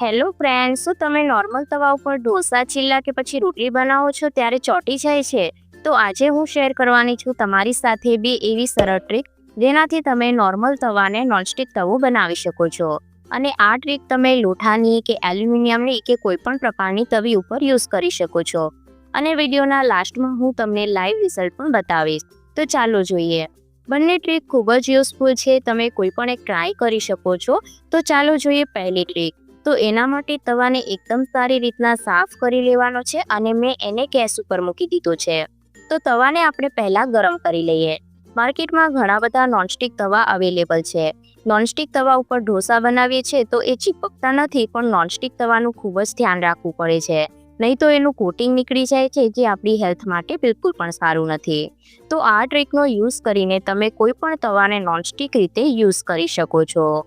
Hello friend શું તમે normal તવા ઉપર ઢોસા, ચીલા કે પછી રોટલી બનાવો છો ત્યારે ચોટી જાય છે? તો આજે હું શેર કરવાની છું તમારી સાથે બે એવી સરળ ટ્રીક જેનાથી તમે નોર્મલ તવાને નોનસ્ટિક તવો બનાવી શકો છો. અને આ ટ્રીક તમે લોઠાની કે એલ્યુમિનિયમની કે કોઈ પણ પ્રકારની તવી ઉપર યુઝ કરી શકો છો. અને વિડીયોના લાસ્ટમાં હું તમને લાઈવ રિઝલ્ટ પણ બતાવીશ. તો ચાલો જોઈએ. બંને ટ્રીક ખૂબ જ યુઝફુલ છે. તમે કોઈ પણ એક ટ્રાય કરી શકો છો. તો ચાલો જોઈએ પહેલી ટ્રીક તો એના માટે તવાને એકદમ સારી રીતના સાફ કરી લેવાનો છે અને મેં એને ગેસ ઉપર મૂકી દીધો છે. તો તવાને આપણે પહેલાં ગરમ કરી લઈએ. માર્કેટમાં ઘણા બધા નોનસ્ટિક તવા અવેલેબલ છે. નોનસ્ટિક તવા ઉપર ઢોસા બનાવીએ છીએ તો એ ચીપકતા નથી પણ નોનસ્ટિક તવાનું ખૂબ જ ધ્યાન રાખવું પડે છે. નહીં તો એનું કોટિંગ નીકળી જાય છે જે આપણી હેલ્થ માટે બિલકુલ પણ સારું નથી. તો આ ટ્રીકનો યુઝ કરીને તમે કોઈ પણ તવાને નોનસ્ટિક રીતે યુઝ કરી શકો છો.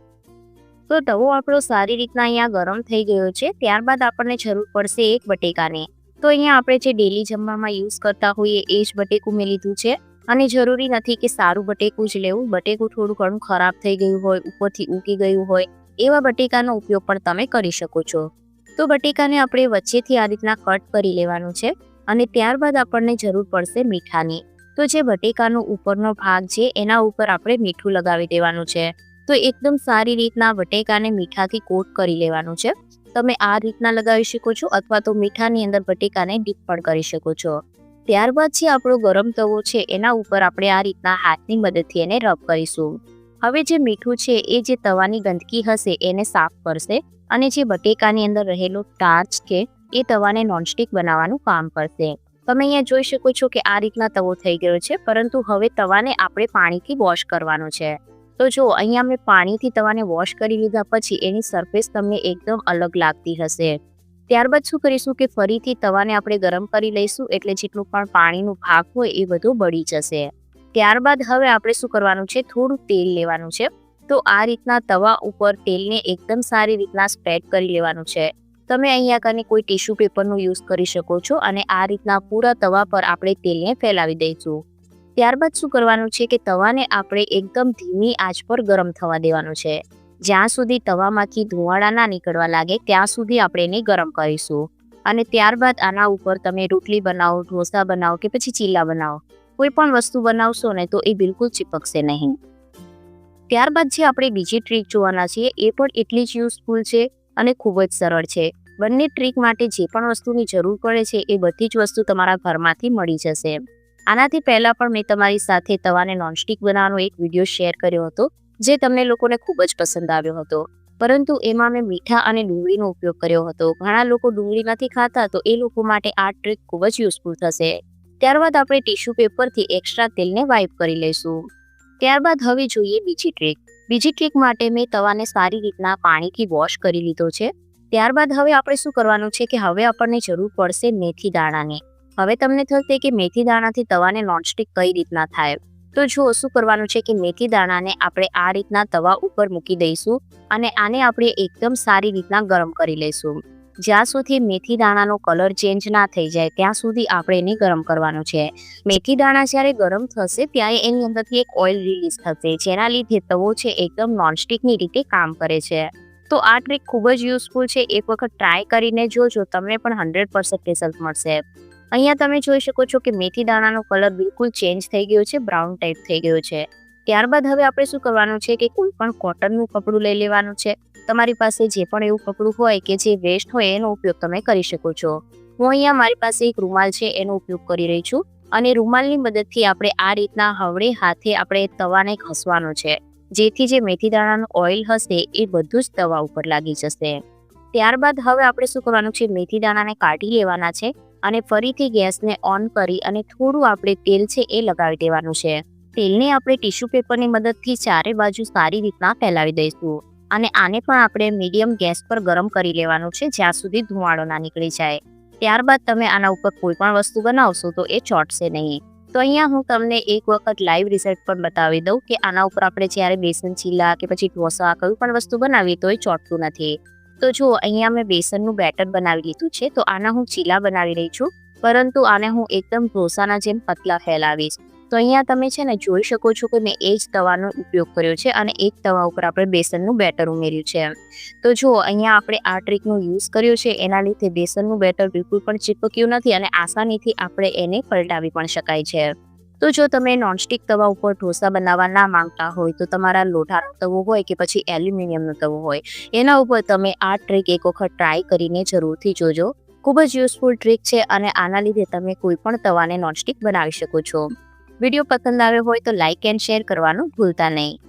તો તવો આપણો સારી રીતના અહીંયા ગરમ થઈ ગયો છે. ત્યારબાદ આપણને જરૂર પડશે એક બટેકાની. તો અહીંયા આપણે જે ડેલી જમવામાં યુઝ કરતા હોઈએ એ જ બટેકું મેં લીધું છે. અને જરૂરી નથી કે સારું બટેકું જ લેવું. બટેકું થોડું ઘણું ખરાબ થઈ ગયું હોય, ઉપરથી ઉકી ગયું હોય, એવા બટેકાનો ઉપયોગ પણ તમે કરી શકો છો. તો બટેકાને આપણે વચ્ચેથી આ રીતના કટ કરી લેવાનું છે. અને ત્યારબાદ આપણને જરૂર પડશે મીઠાની. તો જે બટેકાનો ઉપરનો ભાગ છે, એના ઉપર આપણે મીઠું લગાવી દેવાનું છે. તો એકદમ સારી રીતના બટેકાને મીઠાથી કોટ કરી લેવાનું છે. તમે આ રીતના લગાવી શકો છો અથવા તો મીઠાની અંદર બટેકાને ડીપ પણ કરી શકો છો. ત્યારબાદ છે આપણો ગરમ તવો છે એના ઉપર આપણે આ રીતના હાથની મદદથી એને રબ કરીશું. હવે જે મીઠું છે એ જે તવાની ગંદકી હશે એને સાફ કરશે અને જે બટેકાની અંદર રહેલો ટાર્ચ છે એ તવાને નોનસ્ટિક બનાવવાનું કામ કરશે. તમે અહીંયા જોઈ શકો છો કે આ રીતના તવો થઈ ગયો છે પરંતુ હવે તવાને આપણે પાણીથી વોશ કરવાનો છે. તો જો અહીંયા મેં પાણીથી તવાને વોશ કરી લીધા પછી એની સરફેસ તમને એકદમ અલગ લાગતી હશે. ત્યારબાદ શું કરીશું કે ફરીથી તવાને આપણે ગરમ કરી લઈશું એટલે જેટલું પણ પાણીનું ભાગ હોય એ બધું બળી જશે. ત્યારબાદ હવે આપણે શું કરવાનું છે? થોડું તેલ લેવાનું છે. તો આ રીતના તવા ઉપર તેલને એકદમ સારી રીતના સ્પ્રેડ કરી લેવાનું છે. તમે અહીંયા કને કોઈ ટીશ્યુ પેપરનો યુઝ કરી શકો છો અને આ રીતના પૂરા તવા પર આપણે તેલને ફેલાવી દઈશું. ત્યારબાદ શું કરવાનું છે કે તવાને આપણે એકદમ ધીમી આંચ પર ગરમ થવા દેવાનું છે. જ્યાં સુધી તવામાંથી ધુવાડા ના નીકળવા લાગે, ત્યાં સુધી આપણે એને ગરમ કરીશું. અને ત્યારબાદ આના ઉપર તમે રોટલી બનાવો, ઢોસા બનાવો કે પછી ચીલા બનાવો. કોઈ પણ વસ્તુ બનાવશો ને તો એ બિલકુલ ચીપકશે નહીં. ત્યારબાદ જે આપણે બીજી ટ્રીક જોવાના છીએ, એ પણ એટલી જ યુઝફુલ છે અને ખૂબ જ સરળ છે. બંને ટ્રીક માટે જે પણ વસ્તુની જરૂર પડે છે, એ બધી જ વસ્તુ તમારા ઘરમાંથી મળી જશે. આનાથી પહેલાં પણ મેં તમારી સાથે તવાને નોનસ્ટિક બનાવવાનો એક વીડિયો શેર કર્યો હતો, જે તમને લોકોને ખૂબ જ પસંદ આવ્યો હતો. પરંતુ એમાં મેં મીઠા અને ડુંગળીનો ઉપયોગ કર્યો હતો. ઘણા લોકો ડુંગળી નથી ખાતા, તો એ લોકો માટે આ ટ્રીક ખૂબ જ યુઝફુલ થશે. ત્યારબાદ આપણે ટીશ્યુ પેપરથી એક્સ્ટ્રા તેલને વાઇપ કરી લઈશું. ત્યારબાદ હવે જોઈએ બીજી ટ્રીક બીજી ટ્રીક માટે મેં તવાને સારી રીતના પાણીથી વોશ કરી લીધો છે. ત્યારબાદ હવે આપણે શું કરવાનું છે કે હવે આપણને જરૂર પડશે મેથી દાણાની. હવે તમને થશે કે મેથી દાણાથી તવાને નોનસ્ટિક કઈ રીતના થાય? તો જો શું કરવાનું છે કે મેથી દાણાને આપણે આ રીતના તવા ઉપર મૂકી દઈશું અને આને આપણે એકદમ સારી રીતના ગરમ કરી લઈશું. જ્યાં સુધી મેથી દાણાનો કલર ચેન્જ ના થઈ જાય, ત્યાં સુધી આપણે એને ગરમ કરવાનું છે. મેથી દાણા જ્યારે ગરમ થશે, ત્યારે એની અંદરથી એક ઓઇલ રિલીઝ થશે, જેના લીધે તવો છે એકદમ નોનસ્ટિકની રીતે કામ કરે છે. તો આ ટ્રીક ખૂબ જ યુઝફુલ છે. એક વખત ટ્રાય કરીને જોજો, તમને પણ હંડ્રેડ પર્સન્ટ રિઝલ્ટ મળશે. અહીંયા તમે જોઈ શકો છો કે મેથી દાણાનો કલર બિલકુલ ચેન્જ થઈ ગયો છે, બ્રાઉન ટાઈપ થઈ ગયો છે. ત્યારબાદ હવે આપણે શું કરવાનું છે કે કોઈ પણ કોટનનું કપડું લઈ લેવાનું છે. તમારી પાસે જે પણ એવું કપડું હોય કે જે વેસ્ટ હોય એનો ઉપયોગ તમે કરી શકો છો. હું અહીંયા મારી પાસે એક રૂમાલ છે, એનો ઉપયોગ કરી રહી છું. અને રૂમાલની મદદથી આપણે આ રીતના હવળે હાથે આપણે તવાને ઘસવાનો છે. જેથી જે મેથી દાણાનું ઓઇલ હશે એ બધું જ તવા ઉપર લાગી જશે. ત્યારબાદ હવે આપણે શું કરવાનું છે, મેથી દાણાને કાઢી લેવાના છે. અને ફરીથી ગેસને ઓન કરી અને થોડું આપણે તેલ છે એ લગાવી દેવાનું છે. તેલને આપણે ટીશ્યુ પેપરની મદદથી ચારે બાજુ સારી રીતના ફેલાવી દઈશું અને આને પણ આપણે મીડિયમ ગેસ પર ગરમ કરી લેવાનું છે જ્યાં સુધી ધુમાડો ના નીકળી જાય. ત્યારબાદ તમે આના ઉપર કોઈ પણ વસ્તુ બનાવશો તો એ ચોટશે નહીં. તો અહીંયા હું તમને એક વખત લાઈવ રિઝલ્ટ પણ બતાવી દઉં કે આના ઉપર આપણે જ્યારે બેસન, ચીલા કે પછી ઢોસા કયું પણ વસ્તુ બનાવીએ તો એ ચોટતું નથી. તો જો અહીંયા મેં બેસનનું બેટર બનાવી લીધું છે, તો આના હું ચીલા બનાવી રહી છું. પરંતુ આને હું એકદમ ઢોસાના જેમ પતલા ફેલાવીશ. તો અહીંયા તમે છે ને જોઈ શકો છો કે મેં એ જ તવાનો ઉપયોગ કર્યો છે અને એક તવા ઉપર આપણે બેસનનું બેટર ઉમેર્યું છે તો જુઓ અહીંયા આપણે આ ટ્રીકનો યુઝ કર્યો છે, એના લીધે બેસનનું બેટર બિલકુલ પણ ચીપક્યું નથી અને આસાનીથી આપણે એને પલટાવી પણ શકાય છે. તો જો તમે નોનસ્ટિક તવા ઉપર ઢોસા બનાવવા ના માંગતા હોય તો તમારા લોઢાનો તવો હોય કે પછી એલ્યુમિનિયમનો તવો હોય, એના ઉપર તમે આ ટ્રીક એક વખત ટ્રાય કરીને જરૂરથી જોજો. ખૂબ જ યુઝફુલ ટ્રીક છે અને આના લીધે તમે કોઈ પણ તવાને નોનસ્ટિક બનાવી શકો છો. વીડિયો પસંદ આવ્યો હોય તો લાઇક એન્ડ શેર કરવાનું ભૂલતા નહીં.